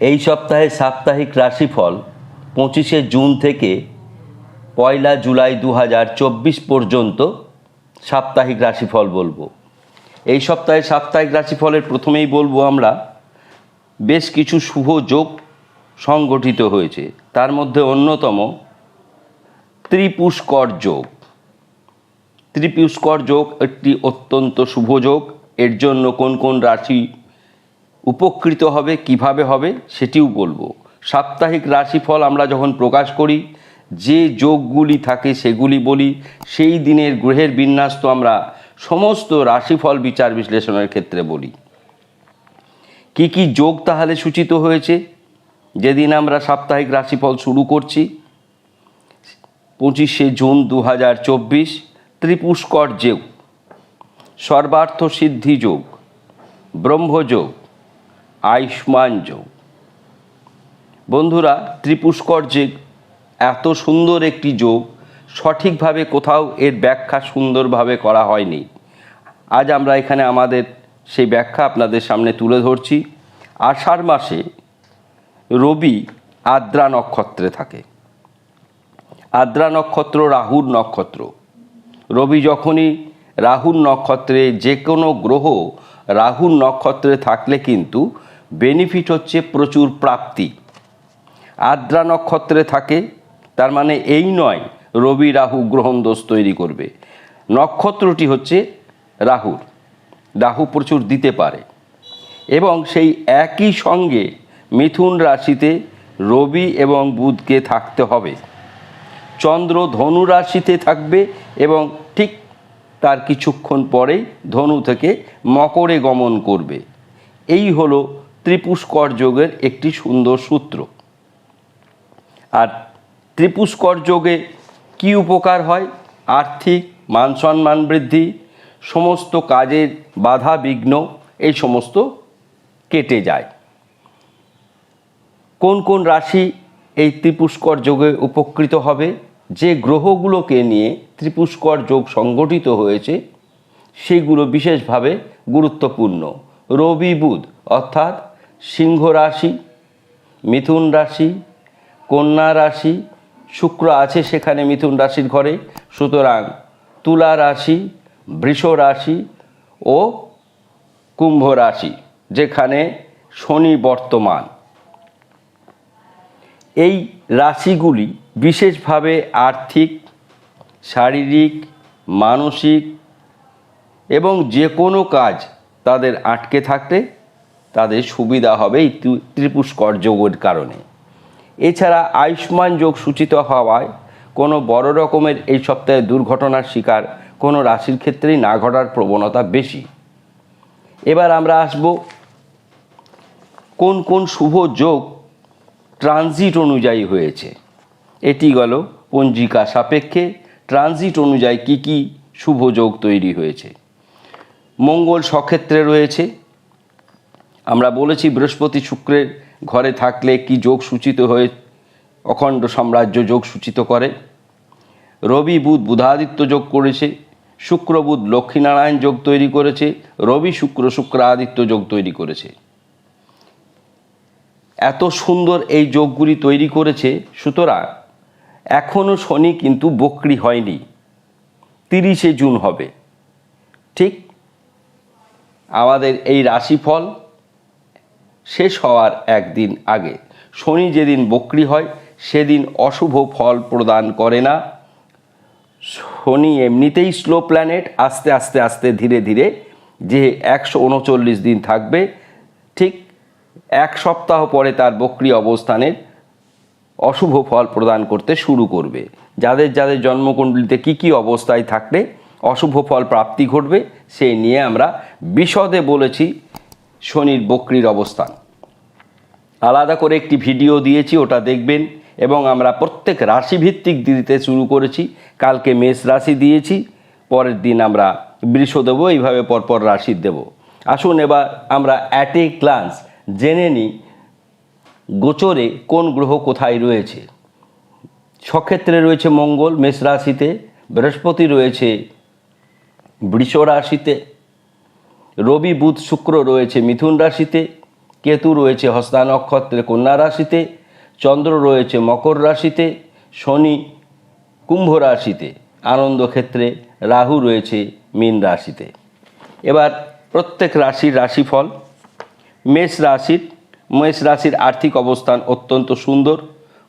এই সপ্তাহে সাপ্তাহিক রাশিফল পঁচিশে জুন থেকে পয়লা জুলাই দু হাজার চব্বিশ পর্যন্ত সাপ্তাহিক রাশিফল বলব। এই সপ্তাহে সাপ্তাহিক রাশিফলের প্রথমেই বলব আমরা, বেশ কিছু শুভ যোগ সংগঠিত হয়েছে। তার মধ্যে অন্যতম ত্রিপুষ্কর যোগ। ত্রিপুষ্কর যোগ একটি অত্যন্ত শুভ যোগ। এর জন্য কোন কোন রাশি উপকৃত হবে, কীভাবে হবে সেটিও বলব। সাপ্তাহিক রাশিফল আমরা যখন প্রকাশ করি, যে যোগগুলি থাকে সেগুলি বলি, সেই দিনের গ্রহের বিন্যাস তো আমরা সমস্ত রাশিফল বিচার বিশ্লেষণের ক্ষেত্রে বলি। কি কি যোগ তাহলে সূচিত হয়েছে? যেদিন আমরা সাপ্তাহিক রাশিফল শুরু করছি, পঁচিশে জুন দু হাজার চব্বিশ, ত্রিপুষ্কর যোগ, সর্বার্থ সিদ্ধি যোগ, ব্রহ্মযোগ আয়ুষ্মান যোগ। বন্ধুরা, ত্রিপুষ্কর যোগ এত সুন্দর একটি যোগ, সঠিকভাবে কোথাও এর ব্যাখ্যা সুন্দরভাবে করা হয়নি। আজ আমরা এখানে আমাদের সেই ব্যাখ্যা আপনাদের সামনে তুলে ধরছি। আষাঢ় মাসে রবি আদ্রা নক্ষত্রে থাকে। আদ্রা নক্ষত্র, রাহুর নক্ষত্র। রবি যখনই রাহুর নক্ষত্রে যে কোনো গ্রহ রাহুর নক্ষত্রে থাকলে কিন্তু বেনিফিট হচ্ছে প্রচুর প্রাপ্তি। আদ্রা নক্ষত্রে থাকে, তার মানে এই নয়, রবি, রাহু, গ্রহণ, দোষ তৈরি করবে। নক্ষত্রটি হচ্ছে রাহুর। রাহু প্রচুর দিতে পারে। এবং সেই একই সঙ্গে মিথুন রাশিতে রবি এবং বুধকে থাকতে হবে। চন্দ্র ধনু রাশিতে থাকবে এবং ঠিক তার কিছুক্ষণ পরেই ধনু থেকে মকরে গমন করবে। এই হলো ত্রিপুষ্কর যোগের একটি সুন্দর সূত্র। আর ত্রিপুষ্কর যোগে কি উপকার হয়? আর্থিক মান সম্মান বৃদ্ধি, সমস্ত কাজের বাধা বিঘ্ন, এই সমস্ত কেটে যায়। কোন কোন রাশি এই ত্রিপুষ্কর যোগে উপকৃত হবে? যে গ্রহগুলোকে নিয়ে ত্রিপুষ্কর যোগ সংগঠিত হয়েছে, সেগুলো বিশেষভাবে গুরুত্বপূর্ণ। রবি বুধ, অর্থাৎ সিংহ রাশি, মিথুন রাশি, কন্যা রাশি, শুক্র আছে সেখানে মিথুন রাশির ঘরে। সুতরাং তুলা রাশি, বৃষ রাশি ও কুম্ভ রাশি, যেখানে শনি বর্তমান। এই রাশিগুলি বিশেষভাবে আর্থিক, শারীরিক, মানসিক এবং যে কোনো কাজ তাদের আটকে থাকতে তাদের সুবিধা হবে এই ত্রি- ত্রিপুষ্কর যোগের কারণে। এছাড়া আয়ুষ্মান যোগ সূচিত হওয়ায় কোনো বড় রকমের এই সপ্তাহে দুর্ঘটনার শিকার কোনো রাশির ক্ষেত্রেই না ঘটার প্রবণতা বেশি। এবার আমরা আসব কোন কোন শুভ যোগ ট্রানজিট অনুযায়ী হয়েছে। এটি গেল পঞ্জিকা সাপেক্ষে ট্রানজিট অনুযায়ী কি কি শুভ যোগ তৈরি হয়েছে। মঙ্গল সক্ষেত্রে রয়েছে আমরা বলেছি বৃহস্পতি শুক্রের ঘরে থাকলে কি যোগ সূচিত হয়ে অখণ্ড সাম্রাজ্য যোগ সূচিত করে? রবি বুধ বুধাদিত্য যোগ করেছে, শুক্র বুধ লক্ষ্মীনারায়ণ যোগ তৈরি করেছে, রবি শুক্র শুক্রাদিত্য যোগ তৈরি করেছে। এত সুন্দর এই যোগগুলি তৈরি করেছে, সুতরাং এখনও শনি কিন্তু বক্রি হয়নি, তিরিশে জুন হবে। ঠিক? আমাদের এই রাশিফল শেষ হওয়ার একদিন আগে। শনি যেদিন বক্রি হয়, সেদিন অশুভ ফল প্রদান করে না। শনি এমনিতেই স্লো প্ল্যানেট আস্তে আস্তে আস্তে, ধীরে ধীরে যে একশো উনচল্লিশ দিন থাকবে, ঠিক এক সপ্তাহ পরে তার বক্রি অবস্থানের অশুভ ফল প্রদান করতে শুরু করবে। যাদের যাদের জন্মকুণ্ডলিতে কি কি অবস্থায় থাকলে অশুভ ফল প্রাপ্তি ঘটবে, সেই নিয়ে আমরা বিশদে বলেছি শনির বক্রির অবস্থান। আলাদা করে একটি ভিডিও দিয়েছি, ওটা দেখবেন, এবং আমরা প্রত্যেক রাশিভিত্তিক দিতে শুরু করেছি। কালকে মেষ রাশি দিয়েছি, পরের দিন আমরা বৃষ দেবো, এইভাবে পরপর রাশি দেব। আসুন এবার আমরা অ্যাট এ গ্লান্স জেনে নিই, গোচরে কোন গ্রহ কোথায় রয়েছে। সক্ষেত্রে রয়েছে মঙ্গল, মেষ রাশিতে, বৃহস্পতি রয়েছে, বৃষ রাশিতে রবি, বুধ, শুক্র রয়েছে মিথুন রাশিতে, কেতু রয়েছে হস্তা নক্ষত্রে, কন্যা রাশিতে, চন্দ্র রয়েছে মকর রাশিতে, শনি কুম্ভ রাশিতে, আনন্দ ক্ষেত্রে রাহু রয়েছে মীন রাশিতে। এবার প্রত্যেক রাশির রাশিফল, মেষ রাশির মেষ রাশির আর্থিক অবস্থান অত্যন্ত সুন্দর,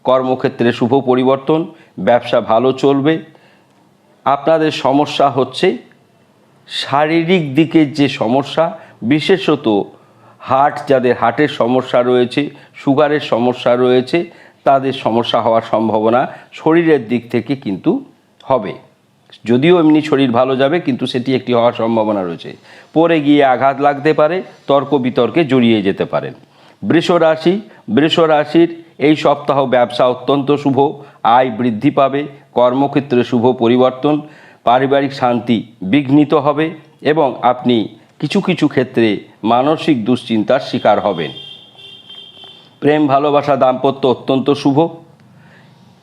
কর্মক্ষেত্রে শুভ পরিবর্তন, ব্যবসা ভালো চলবে, আপনাদের সমস্যা হচ্ছে শারীরিক দিকের যে সমস্যা, বিশেষত হার্ট, যাদের হার্টের সমস্যা রয়েছে, সুগারের সমস্যা রয়েছে, তাদের সমস্যা হওয়ার সম্ভাবনা শরীরের দিক থেকে কিন্তু হবে। যদিও এমনি শরীর ভালো যাবে, কিন্তু সেটি একটি হওয়ার সম্ভাবনা রয়েছে। পরে গিয়ে আঘাত লাগতে পারে, তর্ক বিতর্কে জড়িয়ে যেতে পারেন। বৃষ রাশি, বৃষ রাশির এই সপ্তাহ ব্যবসা অত্যন্ত শুভ, আয় বৃদ্ধি পাবে, কর্মক্ষেত্রে শুভ পরিবর্তন পারিবারিক শান্তি বিঘ্নিত হবে এবং আপনি কিছু কিছু ক্ষেত্রে মানসিক দুশ্চিন্তার শিকার হবেন। প্রেম, ভালোবাসা, দাম্পত্য অত্যন্ত শুভ।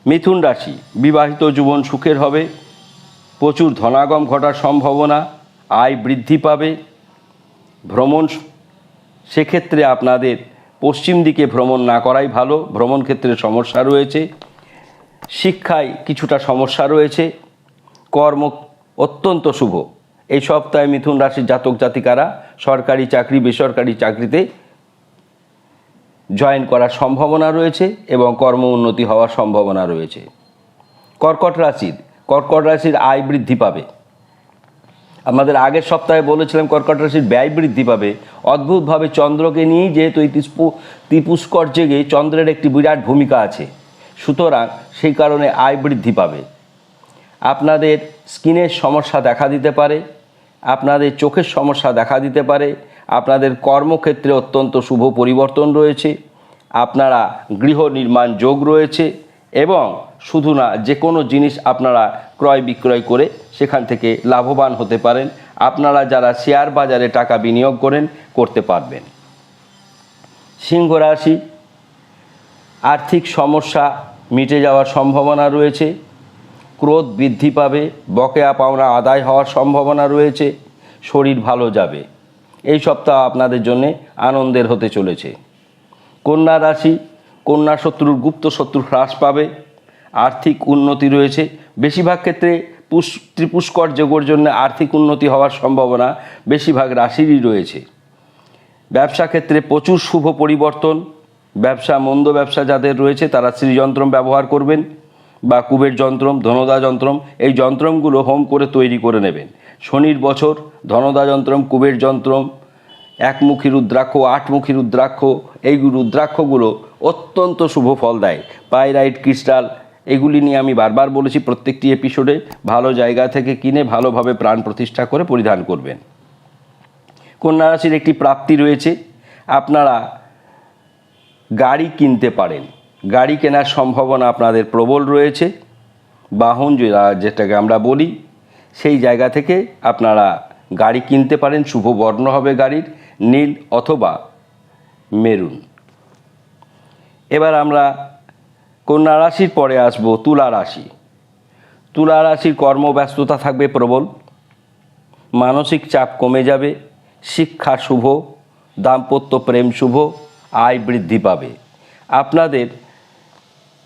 মিথুন রাশি, বিবাহিত জীবন সুখের হবে। প্রচুর ধনাগম ঘটার সম্ভাবনা, আয় বৃদ্ধি পাবে। ভ্রমণ সেক্ষেত্রে আপনাদের পশ্চিম দিকে ভ্রমণ না করাই ভালো। ভ্রমণ ক্ষেত্রে সমস্যা রয়েছে। শিক্ষায় কিছুটা সমস্যা রয়েছে। কর্ম অত্যন্ত শুভ। এই সপ্তাহে মিথুন রাশির জাতক জাতিকারা সরকারি চাকরি, বেসরকারি চাকরিতে জয়েন করার সম্ভাবনা রয়েছে এবং কর্ম উন্নতি হওয়ার সম্ভাবনা রয়েছে। কর্কট রাশির কর্কট রাশির আয় বৃদ্ধি পাবে। আমাদের আগের সপ্তাহে বলেছিলাম কর্কট রাশির ব্যয় বৃদ্ধি পাবে। অদ্ভুতভাবে চন্দ্রকে নিয়েই যেহেতু এই ত্রিপুষ্কর জেগে চন্দ্রের একটি বিরাট ভূমিকা আছে। সুতরাং সেই কারণে আয় বৃদ্ধি পাবে। আপনাদের স্কিনের সমস্যা দেখা দিতে পারে, আপনাদের চোখের সমস্যা দেখা দিতে পারে, আপনাদের কর্মক্ষেত্রে অত্যন্ত শুভ পরিবর্তন রয়েছে, আপনারা গৃহ নির্মাণ যোগ রয়েছে এবং শুধু না যে কোনো জিনিস আপনারা ক্রয় বিক্রয় করে সেখান থেকে লাভবান হতে পারেন, আপনারা যারা শেয়ার বাজারে টাকা বিনিয়োগ করেন, করতে পারবেন। সিংহ রাশি, আর্থিক সমস্যা মিটে যাওয়ার সম্ভাবনা রয়েছে ক্রোধ বৃদ্ধি পাবে, বকেয়া পাওনা আদায় হওয়ার সম্ভাবনা রয়েছে, শরীর ভালো যাবে। এই সপ্তাহ আপনাদের জন্যে আনন্দের হতে চলেছে। কন্যা রাশি, কন্যা শত্রুর গুপ্ত শত্রু হ্রাস পাবে, আর্থিক উন্নতি রয়েছে। বেশিরভাগ ক্ষেত্রে পুষ, ত্রিপুষ্কর যোগের জন্য আর্থিক উন্নতি হওয়ার সম্ভাবনা বেশিরভাগ রাশিরই রয়েছে। ব্যবসা ক্ষেত্রে প্রচুর শুভ পরিবর্তন, ব্যবসা মন্দ ব্যবসা যাদের রয়েছে তারা শ্রীযন্ত্রম ব্যবহার করবেন। বা কুবের যন্ত্রম, ধনদা যন্ত্রম, এই যন্ত্রমগুলো হোম করে তৈরি করে নেবেন। শনির বছর, ধনদা যন্ত্রম, কুবের যন্ত্রম, একমুখী রুদ্রাক্ষ, আটমুখী রুদ্রাক্ষ, এই রুদ্রাক্ষগুলো অত্যন্ত শুভ ফল দেয়। পাইরাইট, ক্রিস্টাল, এগুলি নিয়ে আমি বারবার বলেছি প্রত্যেকটি এপিসোডে, ভালো জায়গা থেকে কিনে ভালোভাবে প্রাণ প্রতিষ্ঠা করে পরিধান করবেন। কন্যা রাশির একটি প্রাপ্তি রয়েছে। আপনারা গাড়ি কিনতে পারেন। গাড়ি কেনার সম্ভাবনা আপনাদের প্রবল রয়েছে। বাহন যেটাকে আমরা বলি, সেই জায়গা থেকে আপনারা গাড়ি কিনতে পারেন। শুভ বর্ণ হবে গাড়ির, নীল অথবা মেরুন। এবার আমরা কন্যা রাশির পরে আসব তুলা রাশি। তুলা রাশির কর্মব্যস্ততা থাকবে প্রবল। মানসিক চাপ কমে যাবে। শিক্ষা শুভ, দাম্পত্য প্রেম শুভ, আয় বৃদ্ধি পাবে। আপনাদের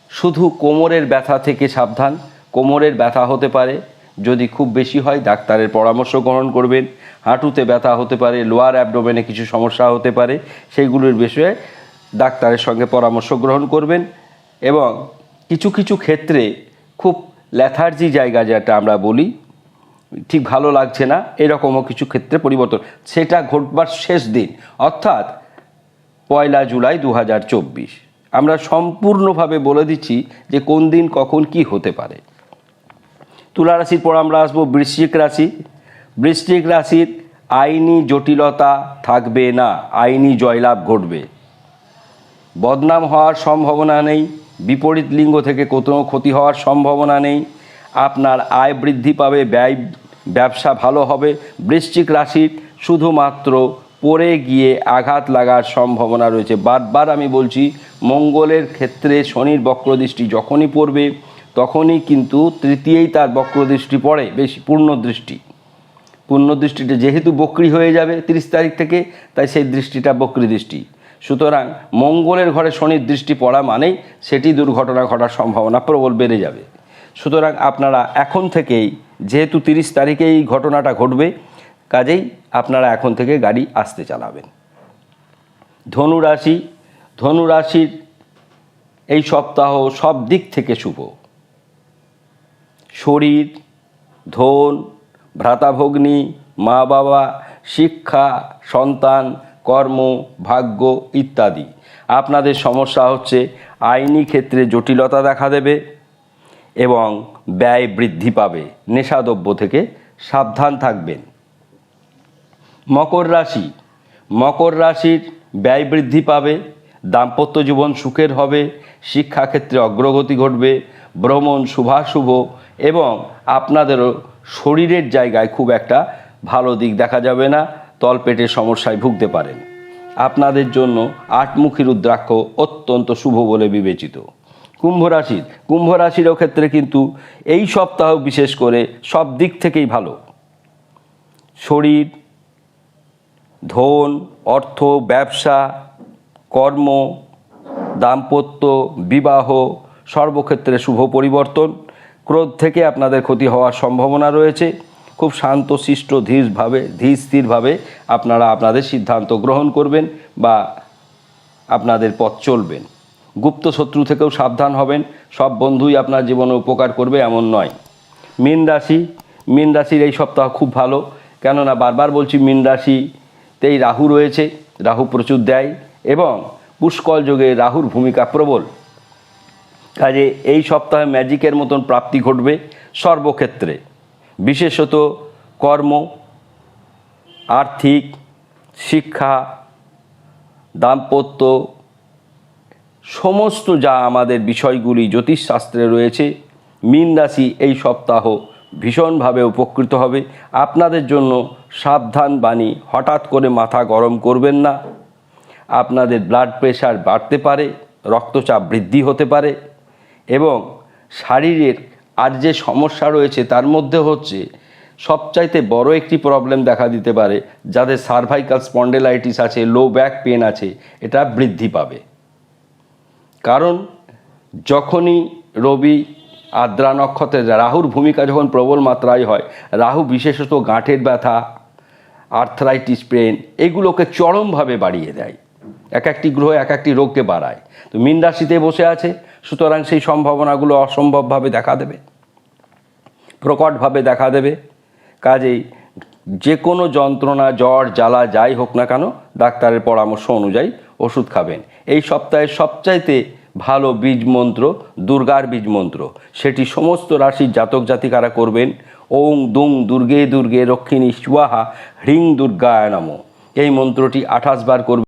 শুধু কোমরের ব্যথা থেকে সাবধান। কোমরের ব্যথা হতে পারে, যদি খুব বেশি হয়, ডাক্তারের পরামর্শ গ্রহণ করবেন। হাঁটুতে ব্যথা হতে পারে লোয়ার অ্যাবডোমেনে কিছু সমস্যা হতে পারে সেইগুলোর বিষয়ে ডাক্তারের সঙ্গে পরামর্শ গ্রহণ করবেন। এবং কিছু কিছু ক্ষেত্রে খুব ল্যাথার্জি জায়গা যেটা আমরা বলি, ঠিক ভালো লাগছে না, এরকমও কিছু ক্ষেত্রে পরিবর্তন। সেটা ঘটবার শেষ দিন, অর্থাৎ পয়লা জুলাই দু হাজার চব্বিশ। আমরা সম্পূর্ণভাবে বলে দিচ্ছি যে কোন দিন কখন কি হতে পারে। তুলা রাশির পর আমরা আসব বৃশ্চিক রাশি। বৃশ্চিক রাশির আইনি জটিলতা থাকবে না, আইনি জয়লাভ ঘটবে। বদনাম হওয়ার সম্ভাবনা নেই, বিপরীত লিঙ্গ থেকে কোথাও ক্ষতি হওয়ার সম্ভাবনা নেই, আপনার আয় বৃদ্ধি পাবে, ব্যয়, ব্যবসা ভালো হবে, বৃশ্চিক রাশির শুধুমাত্র পড়ে গিয়ে আঘাত লাগার সম্ভাবনা রয়েছে। বারবার আমি বলছি, মঙ্গলের ক্ষেত্রে শনির বক্রদৃষ্টি যখনই পড়বে, তখনই কিন্তু তৃতীয়েই তার বক্রদৃষ্টি পড়ে, বেশি পূর্ণ দৃষ্টি পূর্ণ দৃষ্টিটা যেহেতু বক্রি হয়ে যাবে তিরিশ তারিখ থেকে, তাই সেই দৃষ্টিটা বক্রি দৃষ্টি সুতরাং মঙ্গলের ঘরে শনির দৃষ্টি পড়া মানেই সেটি দুর্ঘটনা ঘটার সম্ভাবনা প্রবল বেড়ে যাবে। সুতরাং আপনারা এখন থেকেই, যেহেতু তিরিশ তারিখে এই ঘটনাটা ঘটবে কাজেই আপনারা এখন থেকে গাড়ি আসতে চালাবেন। ধনুরাশি ধনুরাশির এই সপ্তাহ সব দিক থেকে শুভ। শরীর, ধন ভ্রাতাভগ্নী মা বাবা, শিক্ষা, সন্তান, কর্ম, ভাগ্য ইত্যাদি। আপনাদের সমস্যা হচ্ছে আইনি ক্ষেত্রে জটিলতা দেখা দেবে এবং ব্যয় বৃদ্ধি পাবে। নেশাদ্রব্য থেকে সাবধান থাকবেন। মকর রাশি। মকর রাশির ব্যয় বৃদ্ধি পাবে, দাম্পত্য জীবন সুখের হবে, শিক্ষাক্ষেত্রে অগ্রগতি ঘটবে, ভ্রমণ শুভাশুভ এবং আপনাদেরও শরীরের জায়গায় খুব একটা ভালো দিক দেখা যাবে না, তলপেটের সমস্যায় ভুগতে পারেন। আপনাদের জন্য আটমুখী রুদ্রাক্ষ অত্যন্ত শুভ বলে বিবেচিত। কুম্ভ রাশির, কুম্ভ রাশিরও ক্ষেত্রে কিন্তু এই সপ্তাহ বিশেষ করে সব দিক থেকেই ভালো। শরীর ধন, অর্থ, ব্যবসা, কর্ম, দাম্পত্য, বিবাহ, সর্বক্ষেত্রে শুভ পরিবর্তন, ক্রোধ থেকে আপনাদের ক্ষতি হওয়ার সম্ভাবনা রয়েছে। খুব শান্ত, শিষ্ট, ধীরভাবে ধীর স্থিরভাবে আপনারা আপনাদের সিদ্ধান্ত গ্রহণ করবেন বা আপনাদের পথ চলবেন। গুপ্ত শত্রু থেকেও সাবধান হবেন। সব বন্ধুই আপনার জীবনে উপকার করবে এমন নয়। মীন রাশি, মীন রাশির এই সপ্তাহ খুব ভালো। কেননা বারবার বলছি মীন রাশিতেই রাহু রয়েছে, রাহু প্রচুর দেয় এবং পুষ্কল যোগে রাহুর ভূমিকা প্রবল। কাজে এই সপ্তাহে ম্যাজিকের মতন প্রাপ্তি ঘটবে সর্বক্ষেত্রে। বিশেষত কর্ম, আর্থিক, শিক্ষা, দাম্পত্য, সমস্ত যা আমাদের বিষয়গুলি জ্যোতিষশাস্ত্রে রয়েছে, মীন রাশি এই সপ্তাহ ভীষণভাবে উপকৃত হবে। আপনাদের জন্য সাবধান বাণী, হঠাৎ করে মাথা গরম করবেন না। আপনাদের ব্লাড প্রেশার বাড়তে পারে, রক্তচাপ বৃদ্ধি হতে পারে এবং শারীরের আর যে সমস্যা রয়েছে তার মধ্যে হচ্ছে সবচাইতে বড় একটি প্রবলেম দেখা দিতে পারে, যাদের সার্ভাইকাল স্পন্ডেলাইটিস আছে লো ব্যাক পেন আছে, এটা বৃদ্ধি পাবে। কারণ যখনই রবি, আদ্রা নক্ষত্রে রাহুর ভূমিকা যখন প্রবল মাত্রায় হয়, রাহু বিশেষত গাঁঠের ব্যথা আর্থরাইটিস পেন এগুলোকে চরমভাবে বাড়িয়ে দেয়। এক একটি গ্রহ এক একটি রোগকে বাড়ায়। তো মীন রাশিতে বসে আছে, সুতরাং সেই সম্ভাবনাগুলো অসম্ভবভাবে দেখা দেবে। প্রকটভাবে দেখা দেবে। কাজেই যে কোনো যন্ত্রণা, জ্বর, জ্বালা যাই হোক না কেন, ডাক্তারের পরামর্শ অনুযায়ী ওষুধ খাবেন। এই সপ্তাহে সবচাইতে ভালো বীজ মন্ত্র, দুর্গার বীজ মন্ত্র, সেটি সমস্ত রাশির জাতক জাতিকারা করবেন। ওং দুং দুর্গে দুর্গে রক্ষিণী সুয়াহা হ্রিং দুর্গায় নম। এই মন্ত্রটি আঠাশ বার করবেন